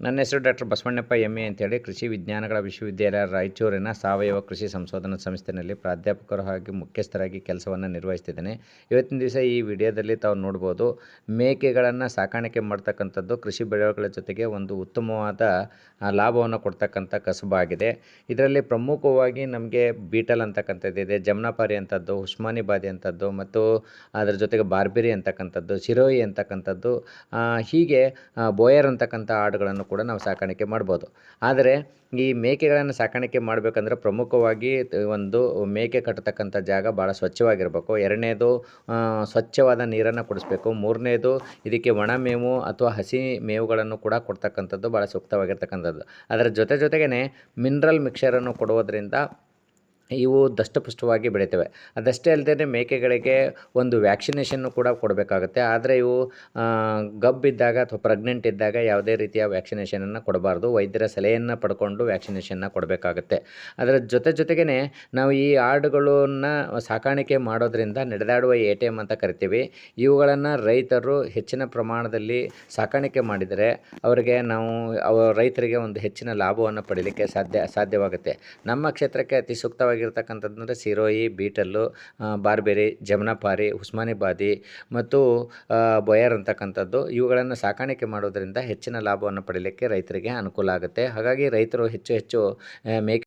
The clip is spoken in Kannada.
ನನ್ನ ಹೆಸರು ಡಾಕ್ಟರ್ ಬಸವಣ್ಣಪ್ಪ ಎಂ ಎ ಅಂತೇಳಿ ಕೃಷಿ ವಿಜ್ಞಾನಗಳ ವಿಶ್ವವಿದ್ಯಾಲಯ ರಾಯಚೂರಿನ ಸಾವಯವ ಕೃಷಿ ಸಂಶೋಧನಾ ಸಂಸ್ಥೆಯಲ್ಲಿ ಪ್ರಾಧ್ಯಾಪಕರು ಹಾಗೆ ಮುಖ್ಯಸ್ಥರಾಗಿ ಕೆಲಸವನ್ನು ನಿರ್ವಹಿಸ್ತಿದ್ದೇನೆ. ಇವತ್ತಿನ ದಿವಸ ಈ ವಿಡಿಯೋದಲ್ಲಿ ತಾವು ನೋಡ್ಬೋದು ಮೇಕೆಗಳನ್ನು ಸಾಕಾಣಿಕೆ ಮಾಡ್ತಕ್ಕಂಥದ್ದು ಕೃಷಿ ಬೆಳೆಗಳ ಜೊತೆಗೆ ಒಂದು ಉತ್ತಮವಾದ ಲಾಭವನ್ನು ಕೊಡ್ತಕ್ಕಂಥ ಕಸಬಾಗಿದೆ ಇದರಲ್ಲಿ ಪ್ರಮುಖವಾಗಿ ನಮಗೆ ಬೀಟಲ್ ಅಂತಕ್ಕಂಥದ್ದು ಇದೆ, ಜಮ್ನಾಪಾರಿ ಅಂಥದ್ದು ಉಸ್ಮಾನಿ ಬಾದಿ ಅಂಥದ್ದು ಮತ್ತು ಅದರ ಜೊತೆಗೆ ಬಾರ್ಬೆರಿ ಅಂತಕ್ಕಂಥದ್ದು, ಶಿರೋಯಿ ಅಂತಕ್ಕಂಥದ್ದು ಹೀಗೆ ಬೋಯರ್ ಅಂತಕ್ಕಂಥ ಆಡುಗಳನ್ನು ಕೂಡ ನಾವು ಸಾಕಾಣಿಕೆ ಮಾಡ್ಬೋದು. ಆದರೆ ಈ ಮೇಕೆಗಳನ್ನು ಸಾಕಾಣಿಕೆ ಮಾಡಬೇಕಂದ್ರೆ ಪ್ರಮುಖವಾಗಿ ಒಂದು ಮೇಕೆ ಕಟ್ಟತಕ್ಕಂಥ ಜಾಗ ಭಾಳ ಸ್ವಚ್ಛವಾಗಿರಬೇಕು. ಎರಡನೇದು ಸ್ವಚ್ಛವಾದ ನೀರನ್ನು ಕುಡಿಸ್ಬೇಕು. ಮೂರನೇದು ಇದಕ್ಕೆ ಒಣ ಮೇವು ಅಥವಾ ಹಸಿ ಮೇವುಗಳನ್ನು ಕೂಡ ಕೊಡ್ತಕ್ಕಂಥದ್ದು ಭಾಳ ಸೂಕ್ತವಾಗಿರ್ತಕ್ಕಂಥದ್ದು. ಅದರ ಜೊತೆ ಜೊತೆಗೇ ಮಿನರಲ್ ಮಿಕ್ಸರನ್ನು ಕೊಡುವುದರಿಂದ ಇವು ದಷ್ಟಪುಷ್ಟವಾಗಿ ಬೆಳಿತವೆ. ಅದಷ್ಟೇ ಅಲ್ಲದೆ ಮೇಕೆಗಳಿಗೆ ಒಂದು ವ್ಯಾಕ್ಸಿನೇಷನ್ನು ಕೂಡ ಕೊಡಬೇಕಾಗುತ್ತೆ. ಆದರೆ ಇವು ಗಬ್ಬಿದ್ದಾಗ ಅಥವಾ ಪ್ರೆಗ್ನೆಂಟ್ ಇದ್ದಾಗ ಯಾವುದೇ ರೀತಿಯ ವ್ಯಾಕ್ಸಿನೇಷನನ್ನು ಕೊಡಬಾರ್ದು. ವೈದ್ಯರ ಸಲಹೆಯನ್ನು ಪಡ್ಕೊಂಡು ವ್ಯಾಕ್ಸಿನೇಷನ್ನ ಕೊಡಬೇಕಾಗುತ್ತೆ. ಅದರ ಜೊತೆ ಜೊತೆಗೇ ನಾವು ಈ ಆಡುಗಳನ್ನು ಸಾಕಾಣಿಕೆ ಮಾಡೋದ್ರಿಂದ ನಡೆದಾಡುವ ಎ ಟಿ ಎಂ ಅಂತ ಕರಿತೀವಿ. ಇವುಗಳನ್ನು ರೈತರು ಹೆಚ್ಚಿನ ಪ್ರಮಾಣದಲ್ಲಿ ಸಾಕಾಣಿಕೆ ಮಾಡಿದರೆ ಅವರಿಗೆ ನಾವು, ಅವ ರೈತರಿಗೆ ಒಂದು ಹೆಚ್ಚಿನ ಲಾಭವನ್ನು ಪಡೀಲಿಕ್ಕೆ ಸಾಧ್ಯ, ಸಾಧ್ಯವಾಗುತ್ತೆ. ನಮ್ಮ ಕ್ಷೇತ್ರಕ್ಕೆ ಅತಿ ಸೂಕ್ತವಾಗಿರ್ತಕ್ಕಂಥದ್ದಂದರೆ ಸಿರೋಯಿ, ಬೀಟಲ್ಲು ಬಾರ್ಬೆರಿ, ಜಮನಾಪಾರಿ ಉಸ್ಮಾನಿಬಾದಿ ಮತ್ತು ಬೊಯರ್ ಅಂತಕ್ಕಂಥದ್ದು. ಇವುಗಳನ್ನು ಸಾಕಾಣಿಕೆ ಮಾಡೋದ್ರಿಂದ ಹೆಚ್ಚಿನ ಲಾಭವನ್ನು ಪಡೀಲಿಕ್ಕೆ ರೈತರಿಗೆ ಅನುಕೂಲ ಆಗುತ್ತೆ. ಹಾಗಾಗಿ ರೈತರು ಹೆಚ್ಚು ಹೆಚ್ಚು ಮೇಕೆ